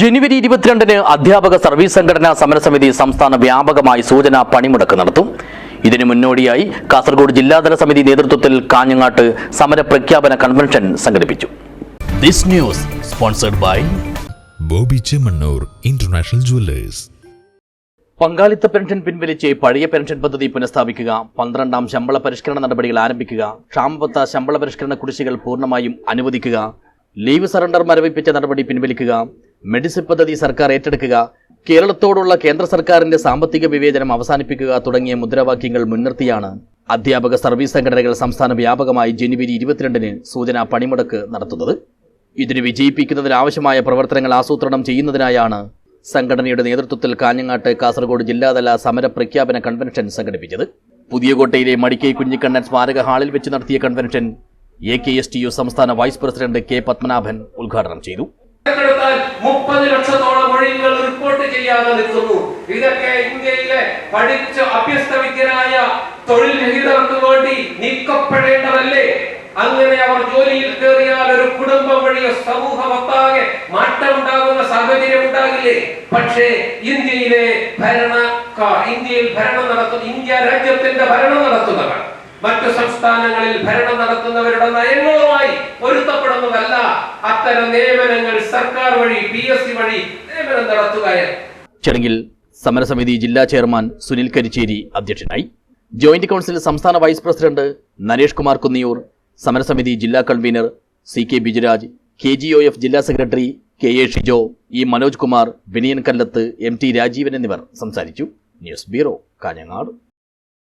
ജനുവരി ഇരുപത്തിരണ്ടിന് അധ്യാപക സർവീസ് സംഘടനാ സമരസമിതി സംസ്ഥാന വ്യാപകമായി സൂചനാ പണിമുടക്ക് നടത്തും. ഇതിനു മുന്നോടിയായി കാസർഗോഡ് ജില്ലാതല സമിതി നേതൃത്വത്തിൽ കാഞ്ഞങ്ങാട്ട് സമര പ്രഖ്യാപന കൺവെൻഷൻ സംഘടിപ്പിച്ചു. This news sponsored by Boby Chemmanur international jewellers. പങ്കാളിത്ത പെൻഷൻ പിൻവലിച്ച് പഴയ പെൻഷൻ പദ്ധതി പുനഃസ്ഥാപിക്കുക പന്ത്രണ്ടാം ശമ്പള പരിഷ്കരണ നടപടികൾ ആരംഭിക്കുക ക്ഷാമബത്ത ശമ്പള പരിഷ്കരണ കുടിശ്ശികൾ പൂർണമായും അനുവദിക്കുക ലീവ് സറണ്ടർ മരവിപ്പിച്ച നടപടി പിൻവലിക്കുക മെഡിസിൻ പദ്ധതി സർക്കാർ ഏറ്റെടുക്കുക കേരളത്തോടുള്ള കേന്ദ്ര സർക്കാരിന്റെ സാമ്പത്തിക വിവേചനം അവസാനിപ്പിക്കുക തുടങ്ങിയ മുദ്രാവാക്യങ്ങൾ മുൻനിർത്തിയാണ് അധ്യാപക സർവീസ് സംഘടനകൾ സംസ്ഥാന വ്യാപകമായി ജനുവരി ഇരുപത്തിരണ്ടിന് സൂചന പണിമുടക്ക് നടത്തുന്നത്. ഇതിന് വിജയിപ്പിക്കുന്നതിനാവശ്യമായ പ്രവർത്തനങ്ങൾ ആസൂത്രണം ചെയ്യുന്നതിനായാണ് സംഘടനയുടെ നേതൃത്വത്തിൽ കാഞ്ഞങ്ങാട്ട് കാസർഗോഡ് ജില്ലാതല സമര പ്രഖ്യാപന കൺവെൻഷൻ സംഘടിപ്പിച്ചത്. പുതിയകോട്ടയിലെ മടിക്കൈ കുഞ്ഞിക്കണ്ണൻ സ്മാരക ഹാളിൽ വെച്ച് നടത്തിയ convention A K S T U സംസ്ഥാന വൈസ് പ്രസിഡന്റ് കെ പത്മനാഭൻ ഉദ്ഘാടനം ചെയ്തു. മുപ്പത് ലക്ഷത്തോളം ഒഴിവുകൾ റിപ്പോർട്ട് ചെയ്യാതെ നിൽക്കുന്നു. ഇതൊക്കെ ഇന്ത്യയിലെ പഠിച്ച അഭ്യസ്തവിദ്യരായ തൊഴിൽ രഹിതർക്ക് വേണ്ടി നീക്കപ്പെടേണ്ടതല്ലേ? അങ്ങനെ അവർ ജോലിയിൽ കയറിയാൽ ഒരു കുടുംബം വഴിയോ സമൂഹമൊട്ടാകെ മാറ്റം ഉണ്ടാകുന്ന സാഹചര്യം ഉണ്ടാകില്ലേ? പക്ഷേ ഇന്ത്യയിലെ ഭരണക്കാർ ഇന്ത്യയിൽ ഭരണം നടത്തുന്ന ഇന്ത്യ രാജ്യത്തിന്റെ ഭരണം നടത്തുന്നവർ മറ്റു സംസ്ഥാനങ്ങളിൽ ഭരണം നടത്തുന്നവരുടെ നയങ്ങളുമായി പൊരുത്തപ്പെടുന്നതല്ല അത്തരം നിയമനങ്ങൾ സർക്കാർ വഴി പി എസ് സി വഴി നിയമനം നടത്തുകയാണ് ചടങ്ങിൽ സമരസമിതി ജില്ലാ ചെയർമാൻ സുനിൽ കരിച്ചേരി അധ്യക്ഷനായി. ജോയിന്റ് കൗൺസിൽ സംസ്ഥാന വൈസ് പ്രസിഡന്റ് നരേഷ് കുമാർ കുന്നിയൂർ സമരസമിതി ജില്ലാ convener C K Bijuraj K G O F ജില്ലാ secretary K A Shijo E Manoj Kumar Vinayan Kallath M T Rajeevan എന്നിവർ സംസാരിച്ചു. News bureau Kanhangad.